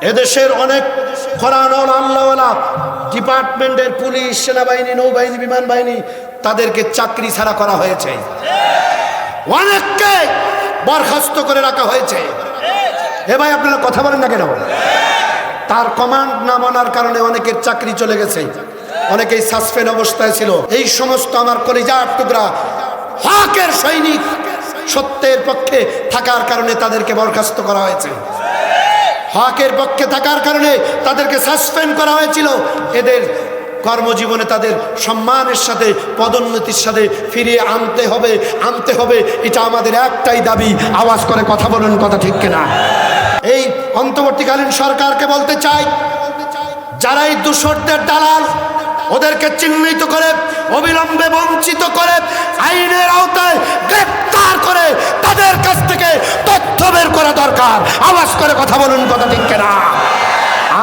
এদেশের অনেক কোরআন ডিপার্টমেন্টের পুলিশ, সেনাবাহিনী, নৌবাহিনী বিমান বাহিনী তাদেরকে চাকরি ছাড়া করা হয়েছে। অনেককে বরখাস্ত করে রাখা হয়েছে। এ ভাই, আপনারা কথা বলেন না কেন? তার কমান্ড না মানার কারণে অনেকের চাকরি চলে গেছে। অনেকেই সাসপেন্ড অবস্থায় ছিল। এই সমস্ত আমার কলিজার টুকরা হকের সৈনিক সত্যের পক্ষে থাকার কারণে তাদেরকে বরখাস্ত করা হয়েছে। হকের পক্ষে থাকার কারণে তাদেরকে সাসপেন্ড করা হয়েছিল। এদের কর্মজীবনে তাদের সম্মানের সাথে, পদোন্নতির সাথে ফিরিয়ে আনতে হবে আনতে হবে। এটা আমাদের একটাই দাবি। আওয়াজ করে কথা বলুন, কথা ঠিক কিনা। এই অন্তর্বর্তীকালীন সরকারকে বলতে চাই যারা এই দূষরদের দালাল, ওদেরকে চিহ্নিত করে অবিলম্বে বঞ্চিত করে আইনের আওতায় গ্রেপ্তার করে তাদের কাছ থেকে তথ্য বের করা দরকার। আওয়াজ করে কথা বলুন, কথা ঠিক কেনা?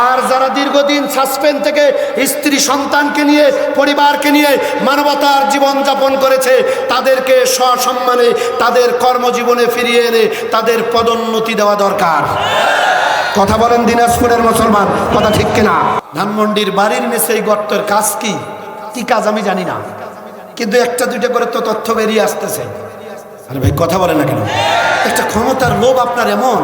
আর যারা দীর্ঘদিন সাসপেন্ড থেকে স্ত্রী সন্তানকে নিয়ে, পরিবারকে নিয়ে মানবতার জীবন যাপন করেছে, তাদেরকে সসম্মানে তাদের কর্মজীবনে ফিরিয়ে এনে তাদের পদোন্নতি দেওয়া দরকার। কথা বলেন দিনাজপুরের মুসলমান, কথা ঠিক কিনা? ধানমন্ডির বাড়ির মেসে এই গর্তের কাজ কি? কি কাজ আমি জানি না। কিন্তু একটা দুইটা করে তো তথ্য বেরিয়ে আসতেছে। আরে ভাই, কথা বলেন না কেন? একটা ক্ষমতার লোভ আপনার এমন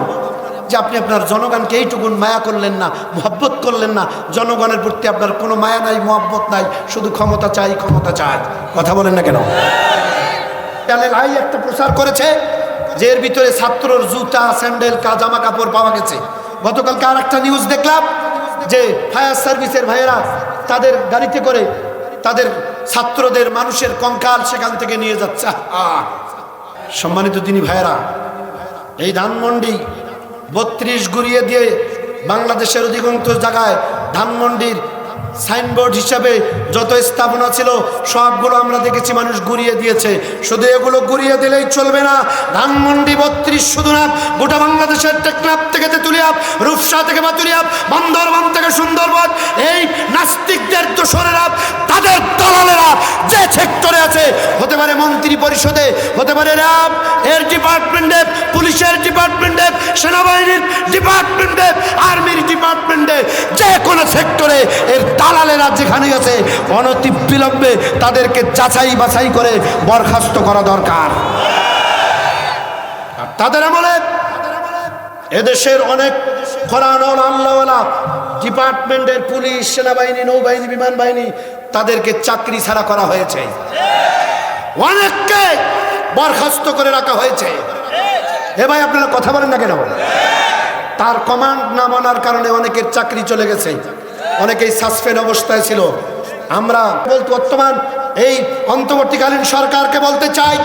যে আপনি আপনার জনগণকে এইটুকুন মায়া করলেন না, মহব্বত করলেন না। জনগণের প্রতি আপনার কোনো মায়া নাই, মহব্বত নাই, শুধু ক্ষমতা চাই ক্ষমতা চাই। কথা বলেন না কেন? চ্যানেল আই একটা প্রচার করেছে যে এর ভিতরে ছাত্রর জুতা, স্যান্ডেল জামা কাপড় পাওয়া গেছে। গতকালকে আর একটা নিউজ দেখলাম যে ফায়ার সার্ভিসের ভাইয়েরা তাদের গাড়িতে করে তাদের ছাত্রদের মানুষের কঙ্কাল সেখান থেকে নিয়ে যাচ্ছে! সম্মানিত তিনি ভাইয়েরা, এই ধানমন্ডি বত্রিশ ঘুরিয়ে দিয়ে বাংলাদেশের অধিকাংশ জায়গায় ধানমন্ডির সাইনবোর্ড হিসাবে যত স্থাপনা ছিল, সবগুলো আমরা দেখেছি মানুষ ঘুরিয়ে দিয়েছে শুধু এগুলো ঘুরিয়ে দিলেই চলবে না ধানমন্ডি বত্রিশ শুধু না, গোটা বাংলাদেশের টেকনাফ থেকে তেতুলিয়াপ, রূপসা থেকে বাতুলিয়াপ বান্দরবান থেকে সুন্দরবন, এই নাস্তিকদের দালালেরা যে সেক্টরে আছে, হতে পারে মন্ত্রী পরিষদে, হতে পারে র্যাব, এর ডিপার্টমেন্টে পুলিশের ডিপার্টমেন্টে সেনাবাহিনীর ডিপার্টমেন্টে আর্মির ডিপার্টমেন্টে যে কোনো সেক্টরে এর দালালেরা যেখানে গেছে বিলম্বে তাদেরকে যাচাই বাছাই করে বরখাস্ত করা দরকার। আর তাদের আমলে এদেশের অনেক কোরআন আল্লাহওয়ালা ডিপার্টমেন্টের পুলিশ, সেনাবাহিনী, নৌবাহিনী বিমান বাহিনী তাদেরকে চাকরি ছাড়া করা হয়েছে। অনেককে বরখাস্ত করে রাখা হয়েছে। এ ভাই, আপনারা কথা বলেন না কেন? তার কমান্ড না মানার কারণে অনেকের চাকরি চলে গেছে। অনেকেই সাসপেন্ড অবস্থায় ছিল। আমরা বলতে বর্তমান এই অন্তর্বর্তীকালীন সরকারকে বলতে চাই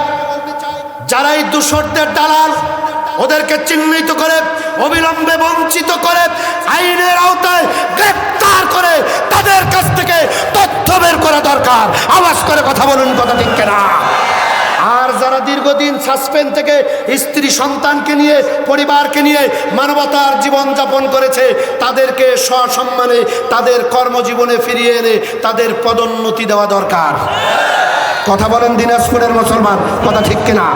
যারা এই দূষরদের দালাল, ওদেরকে চিহ্নিত করে, অবিলম্বে বঞ্চিত করে, আইনের আওতায় গ্রেপ্তার করে তাদের কাছ বের করা দরকার। আওয়াজ করে কথা বলুন, কথা ঠিক কেনা? আর যারা দীর্ঘদিন সাসপেন্ড থেকে স্ত্রী সন্তানকে নিয়ে, পরিবারকে নিয়ে মানবতার জীবন যাপন করেছে, তাদেরকে সসম্মানে তাদের কর্মজীবনে ফিরিয়ে এনে তাদের পদোন্নতি দেওয়া দরকার। কথা বলেন দিনাজপুরের মুসলমান, কথা ঠিক কিনা?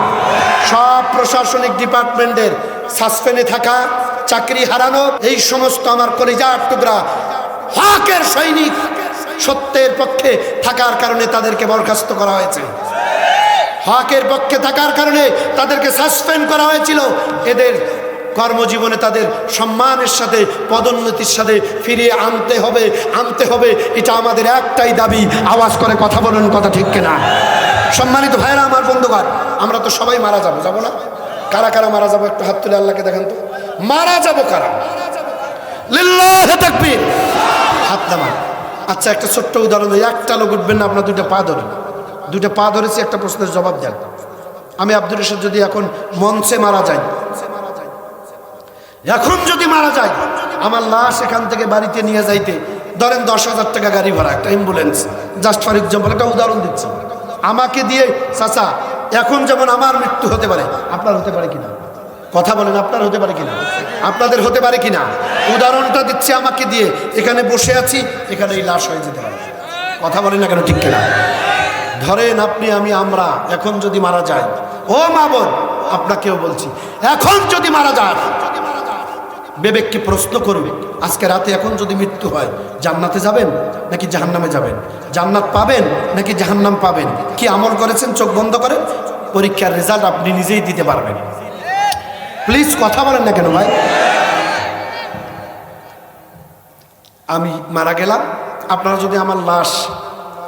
সব প্রশাসনিক ডিপার্টমেন্টের সাসপেন্ডে থাকা, চাকরি হারানো, এই সমস্ত আমার কলিজার টুকরা, হকের সৈনিক সত্যের পক্ষে থাকার কারণে তাদেরকে বরখাস্ত করা হয়েছে। হকের পক্ষে থাকার কারণে তাদেরকে সাসপেন্ড করা হয়েছিল। এদের কর্মজীবনে তাদের সম্মানের সাথে, পদোন্নতির সাথে ফিরিয়ে আনতে হবে আনতে হবে। এটা আমাদের একটাই দাবি। আওয়াজ করে কথা বলুন, কথা ঠিক কিনা। সম্মানিত ভাইরা আমার বন্ধুগণ, আমরা তো সবাই মারা যাব। যাব না? কারা কারা মারা যাব? একটু হাত তুলে আল্লাহকে দেখেন তো। মারা যাব কারা? লিল্লাহে হাত নামা আচ্ছা একটা ছোট্ট উদাহরণ দিই। একটা লোক উঠবেন না, আপনার দুইটা পা ধরে। দুইটা পা ধরেছি, একটা প্রশ্নের জবাব দেন। আমি আব্দুল রশিদ যদি এখন মঞ্চে মারা যাই, এখন যদি মারা যায় আমার লাশ এখান থেকে বাড়িতে নিয়ে যাইতে, ধরেন দশ হাজার টাকা গাড়ি ভাড়া, একটা অ্যাম্বুলেন্স জাস্ট ফর এক্সাম্পল একটা উদাহরণ দিচ্ছি। আমাকে দিয়ে, চাচা, এখন যেমন আমার মৃত্যু হতে পারে, আপনার হতে পারে কিনা? কথা বলেন, আপনার হতে পারে কিনা? আপনাদের হতে পারে কিনা? উদাহরণটা দিচ্ছে আমাকে দিয়ে। এখানে বসে আছি, এখানে এই লাশ হয়ে যেতে পারে। কথা বলেন না কেন, ঠিক কিনা? ধরেন আপনি, আমি, আমরা, এখন যদি মারা যাই ও মা বোন, আপনাকেও বলছি, এখন যদি মারা যান বিবেককে প্রশ্ন করবে? আজকে রাতে এখন যদি মৃত্যু হয়, জান্নাতে যাবেন নাকি জাহান্নামে যাবেন? জান্নাত পাবেন নাকি জাহান্নাম পাবেন? কি আমল করেছেন, চোখ বন্ধ করে পরীক্ষার রেজাল্ট আপনি নিজেই দিতে পারবেন। প্লিজ কথা বলেন না কেন ভাই? আমি মারা গেলাম। আপনারা যদি আমার লাশ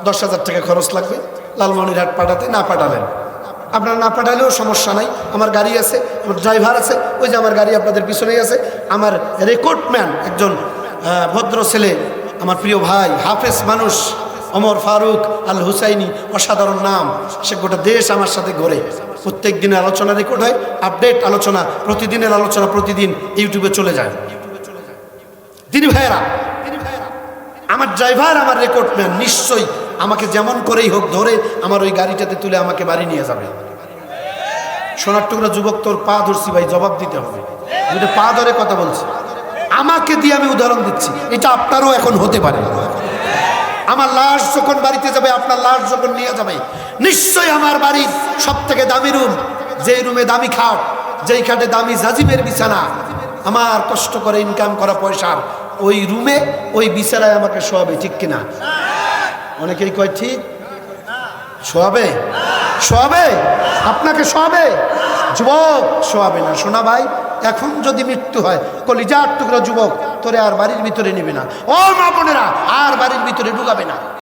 দশ হাজার টাকা খরচ লাগবে, লালমনিরহাট পাঠাতে না পাঠালেন। আপনারা না পাঠালেও সমস্যা নাই। আমার গাড়ি আছে, আমার ড্রাইভার আছে, ওই যে আমার গাড়ি আপনাদের পিছনেই আছে। আমার রেকর্ডম্যান একজন ভদ্র ছেলে, আমার প্রিয় ভাই, হাফেজ মানুষ। অমর ফারুক আল হুসাইনি অসাধারণ নাম। সে গোটা দেশ আমার সাথে ঘোরে। প্রত্যেক দিনের আলোচনা রেকর্ড হয় আপডেট আলোচনা, প্রতিদিনের আলোচনা প্রতিদিন ইউটিউবে চলে যায়। তিনি ভাইয়েরা, আমার ড্রাইভার, আমার রেকর্ড ম্যান নিশ্চয়ই আমাকে যেমন করেই হোক ধরে, আমার ওই গাড়িটাতে তুলে আমাকে বাড়ি নিয়ে যাবে। সোনার টুকরা যুবক, তোর পা ধরছি ভাই, জবাব দিতে হবে। পা ধরে কথা বলছি। আমাকে দিয়ে আমি উদাহরণ দিচ্ছি। এটা আপনারও এখন হতে পারে। আমার লাশ যখন বাড়িতে যাবে, আপনার লাশ যখন নিয়ে যাবে, নিশ্চয়ই আমার বাড়ির সব থেকে দামি রুম, যেই রুমে দামি খাট, যেই খাটে দামি জাজিমের বিছানা, আমার কষ্ট করে ইনকাম করা পয়সার ওই রুমে, ওই বিছানায় আমাকে শোয়াবে, ঠিক কিনা? অনেকেই কয়, ঠিক। শোয়াবে? শোয়াবে? আপনাকে শোয়াবে? যুবক, শোয়াবে না। শোনা ভাই, এখন যদি মৃত্যু হয়, কলিজার টুকরা যুবক তোরে আর বাড়ির ভিতরে নেবে না। ও মা বোনেরা আর বাড়ির ভিতরে ঢুকাবে না।